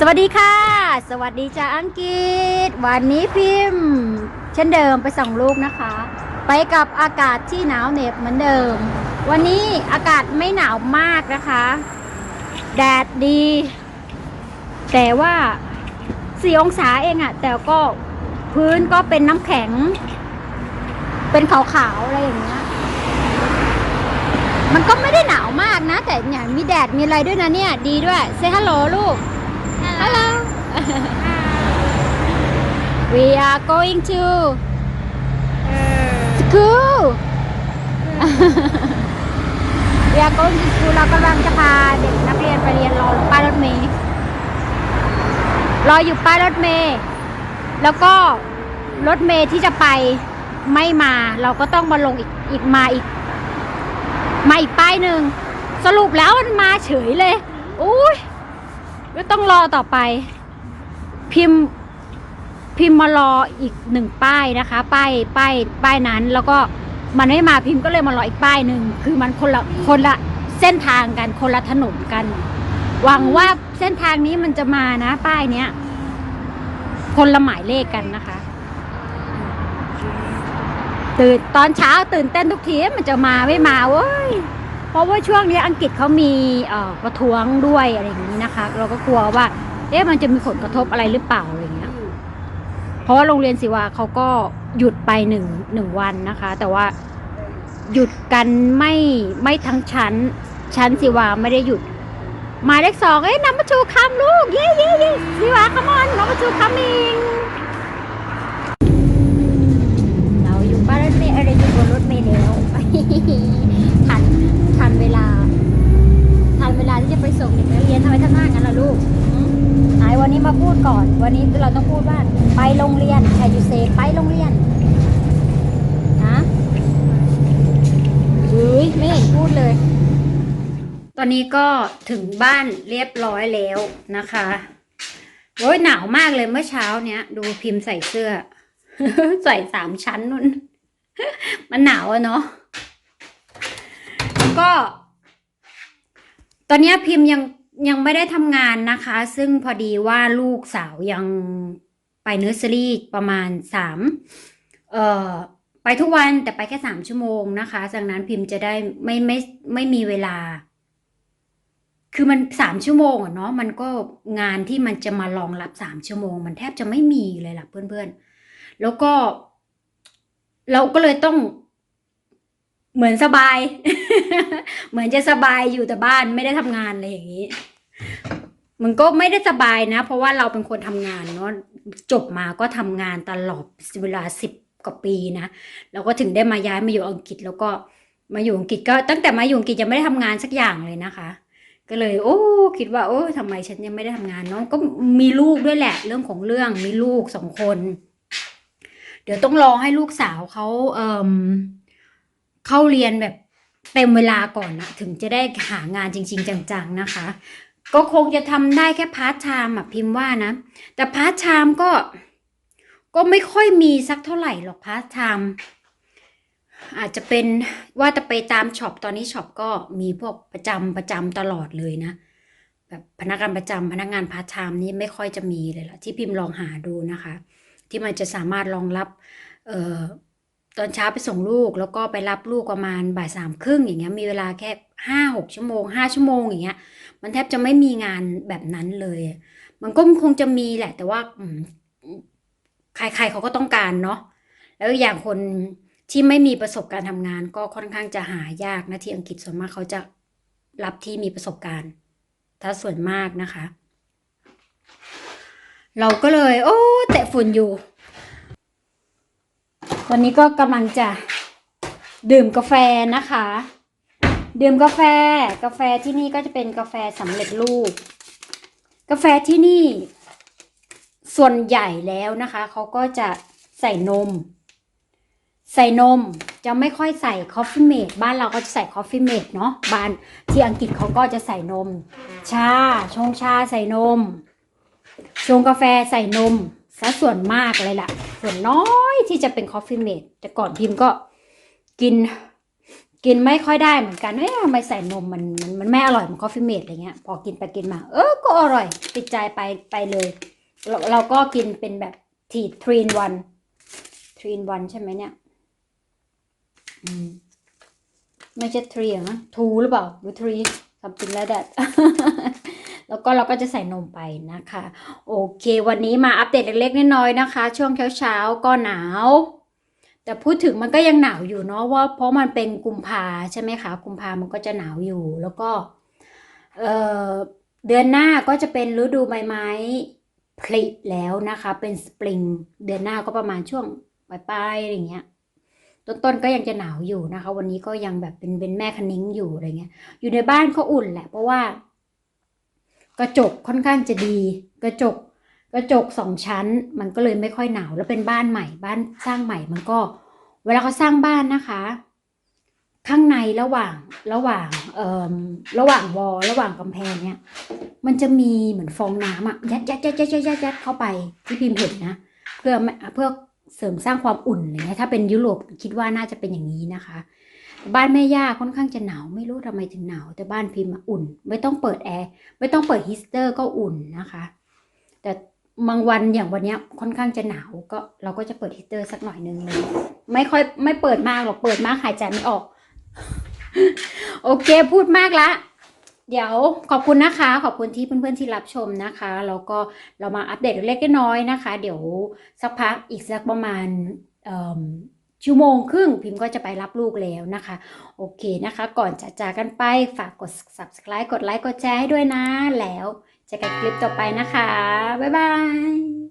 สวัสดีค่ะ สวัสดีจากอังกฤษ วันนี้พิมพ์ เช่นเดิมไปส่งลูกนะคะ ไปกับอากาศที่หนาวเหน็บเหมือนเดิม วันนี้อากาศไม่หนาวมากนะคะ แดดดี แต่ว่าสี่องศาเองอะแต่ก็พื้นก็เป็นน้ำแข็ง เป็นขาวๆอะไรอย่างเงี้ยมันก็ไม่ได้หนาวมากนะ แต่เนี่ยมีแดดมีอะไรด้วยนะเนี่ย ดีด้วยเซฮัลโหลลูก Hello. we are going to school. we are going to school เรากำลังจะพาเด็กนักเรียนไปเรียนรอป้ายรถเมล์รออยู่ป้ายรถเมล์แล้วก็รถเมล์ที่จะไปไม่มา เราก็ต้องมาลงอีกอีกมาอีกมาอีกป้ายหนึ่งสรุปแล้วมันมาเฉยเลยอุ้ย ก็ต้องรอต่อไป พิมพ์พิมพ์มารออีกหนึ่งป้ายนะคะ ป้ายป้ายป้ายนั้น แล้วก็มันไม่มาพิมพ์ก็เลยมารออีกป้ายหนึ่งคือมันคนละคนละเส้นทางกันคนละถนนกัน หวังว่าเส้นทางนี้มันจะมานะ ป้ายเนี้ย คนละหมายเลขกันนะคะตื่นตอนเช้าตื่นเต้นทุกทีมันจะมาไม่มาเว้ย ราะว่าช่วงนี้อังกฤษเขามีประท้วงด้วยอะไรอย่างนี้นะคะ เราก็กลัวว่า เอ๊ะมันจะมีผลกระทบอะไรหรือเปล่าอะไรอย่างเงี้ย เพราะว่าโรงเรียนศิวาเขาก็หยุดไปหนึ่งหนึ่งวันนะคะ แต่ว่าหยุดกันไม่ไม่ทั้งชั้น ชั้นศิวาไม่ได้หยุด หมายเลขสองเอ้ยน้ำมาชูคำลูก เย้เย้เย้ศิวาคมอนน้ำมาชูคำอิงเราอยู่ป้ายรถเมล์อะไรอยู่บนรถเมล์แล้ว ทันทันเวลา ทันเว ลาที่จะไปส่งเด็กนักเรียนทำไมทำหน้างั้นล่ะลูกไหนวันนี้มาพูดก่อน วันนี้เราต้องพูดว่าไปโรงเรียนแคยูเซไปโรงเรียนนะเฮ้ยไม่เห็นพูดเลย ตอนนี้ก็ถึงบ้านเรียบร้อยแล้วนะคะโอ้ยหนาวมากเลยเมื่อเช้าเนี้ย ดูพิมพ์ใส่เสื้อ ใส่สามชั้นนุ่น มันหนาวอะเนาะก็ ตอนนี้พิมพ์ยังยังไม่ได้ทำงานนะคะ ซึ่งพอดีว่าลูกสาวยังไปเนอร์เซอรี่ประมาณสามเอ่อไปทุกวันแต่ไปแค่สามชั่วโมงนะคะจากนั้นพิมพ์จะได้ไม่ไม่ไม่มีเวลา คือมันสามชั่วโมงอะเนาะมันก็งานที่มันจะมารองรับสามชั่วโมง มันแทบจะไม่มีเลยล่ะเพื่อนๆ แล้วก็ เราก็เลยต้อง เหมือนสบาย เหมือนจะสบายอยู่แต่บ้านไม่ได้ทำงานอะไรอย่างนี้ มันก็ไม่ได้สบายนะ เพราะว่าเราเป็นคนทำงานเนาะจบมาก็ทำงานตลอดเวลาสิบกว่าปีนะเราก็ถึงได้มาย้ายมาอยู่อังกฤษแล้วก็มาอยู่อังกฤษก็ตั้งแต่มาอยู่อังกฤษยังไม่ได้ทำงานสักอย่างเลยนะคะ ก็เลย โอ้คิดว่า โอ้ทำไมฉันยังไม่ได้ทำงานเนาะก็มีลูกด้วยแหละ เรื่องของเรื่องมีลูกสองคน เดี๋ยวต้องรอให้ลูกสาวเขาเอ่ม เข้าเรียนแบบเต็มเวลาก่อนนะถึงจะได้หางานจริง ๆ จังๆนะคะ ก็คงจะทำได้แค่พาร์ทไทม์อะพิมพ์ว่านะ แต่พาร์ทไทม์ก็ก็ไม่ค่อยมีสักเท่าไหร่หรอกพาร์ทไทม์อาจจะเป็นว่าจะไปตามช็อปตอนนี้ช็อปก็มีพวกประจำประจำตลอดเลยนะ แบบพนักงานประจำพนักงานพาร์ทไทม์นี่ไม่ค่อยจะมีเลยล่ะที่พิมพ์ลองหาดูนะคะ ที่มันจะสามารถรองรับเอ่อ ตอนเช้าไปส่งลูกแล้วก็ไปรับลูกประมาณบ่ายสามครึ่งอย่างเงี้ยมีเวลาแค่ห้าหกชั่วโมงห้าชั่วโมงอย่างเงี้ย มันแทบจะไม่มีงานแบบนั้นเลย มันก็คงจะมีแหละ แต่ว่าใครๆเขาก็ต้องการเนาะแล้วอย่างคนที่ไม่มีประสบการณ์ทำงาน ก็ค่อนข้างจะหายากนะที่อังกฤษส่วนมากเขาจะรับที่มีประสบการณ์ ถ้าส่วนมากนะคะ เราก็เลย โอ้เตะฝุ่นอยู่ ตอนนี้ก็กำลังจะดื่มกาแฟนะคะ ดื่มกาแฟ กาแฟที่นี่ก็จะเป็นกาแฟสำเร็จรูป กาแฟที่นี่ ส่วนใหญ่แล้วนะคะเขาก็จะใส่นม ใส่นมจะไม่ค่อยใส่คอฟฟี่เมดบ้านเราก็จะใส่คอฟฟี่เมดเนาะบ้านที่อังกฤษเขาก็จะใส่นม ชาชงชาใส่นม ชงกาแฟใส่นม ซะส่วนมากเลยล่ะ ส่วนน้อยที่จะเป็นคอฟฟี่เมดแต่ก่อนพิมพ์ก็กิน กินไม่ค่อยได้เหมือนกันเอ๊ะทำไมใส่นมมันมันมันไม่อร่อยเหมือนคอฟฟี่เมดอะไรเงี้ย พอกินไปกินมา เออก็อร่อย ติดใจไปไปเลยเราเราก็กินเป็นแบบทีทรีนวันทรีนวันใช่ไหมเนี่ยอืมไม่ใช่ทรีนะทูหรือเปล่าหรือทรี something like that แล้วก็เราก็จะใส่นมไปนะคะ โอเค วันนี้มาอัปเดตเล็กๆน้อยๆนะคะ ช่วงเช้าๆก็หนาว แต่พูดถึงมันก็ยังหนาวอยู่เนาะว่าเพราะมันเป็นกุมภาใช่ไหมคะกุมภามันก็จะหนาวอยู่แล้วก็เอ่อเดือนหน้าก็จะเป็นฤดูใบไม้ผลิแล้วนะคะ เป็นสปริงเดือนหน้าก็ประมาณช่วงปลายๆอะไรเงี้ยต้นๆก็ยังจะหนาวอยู่นะคะ วันนี้ก็ยังแบบเป็นเป็นแม่คณิ้งอยู่อะไรเงี้ย อยู่ในบ้านก็อุ่นแหละเพราะว่า กระจกค่อนข้างจะดี กระจกกระจกสองชั้น มันก็เลยไม่ค่อยหนาวแล้วเป็นบ้านใหม่บ้านสร้างใหม่มันก็ เวลาเขาสร้างบ้านนะคะ ข้างในระหว่างระหว่างเอ่อระหว่างวอลระหว่างกำแพงเนี่ยมันจะมีเหมือนฟองน้ำอะยัดยัดยัดยัดยัดยัดยัดเข้าไปที่พิมพ์เห็นนะเพื่อเพื่อเสริมสร้างความอุ่นเงี้ยถ้าเป็นยุโรปคิดว่าน่าจะเป็นอย่างนี้นะคะ บ้านแม่ย่าค่อนข้างจะหนาวไม่รู้ทำไมถึงหนาวแต่บ้านพิมพ์อุ่น ไม่ต้องเปิดแอร์ไม่ต้องเปิดฮีสเตอร์ก็อุ่นนะคะ แต่บางวันอย่างวันนี้ค่อนข้างจะหนาวก็เราก็จะเปิดฮีสเตอร์สักหน่อยนึงเลยไม่ค่อยไม่เปิดมากหรอกเปิดมากหายใจไม่ออก โอเคพูดมากละ เดี๋ยวขอบคุณนะคะ ขอบคุณที่เพื่อนๆที่รับชมนะคะแล้วก็เรามาอัปเดตเล็กๆน้อยๆนะคะ เดี๋ยวสักพักอีกสักประมาณ ชั่วโมงครึ่งพิมพ์ก็จะไปรับลูกแล้วนะคะ โอเคนะคะ ก่อนจะจากกันไปฝากกด subscribe กดไลค์กดแชร์ให้ด้วยนะ แล้วเจอกันคลิปต่อไปนะคะ บ๊ายบาย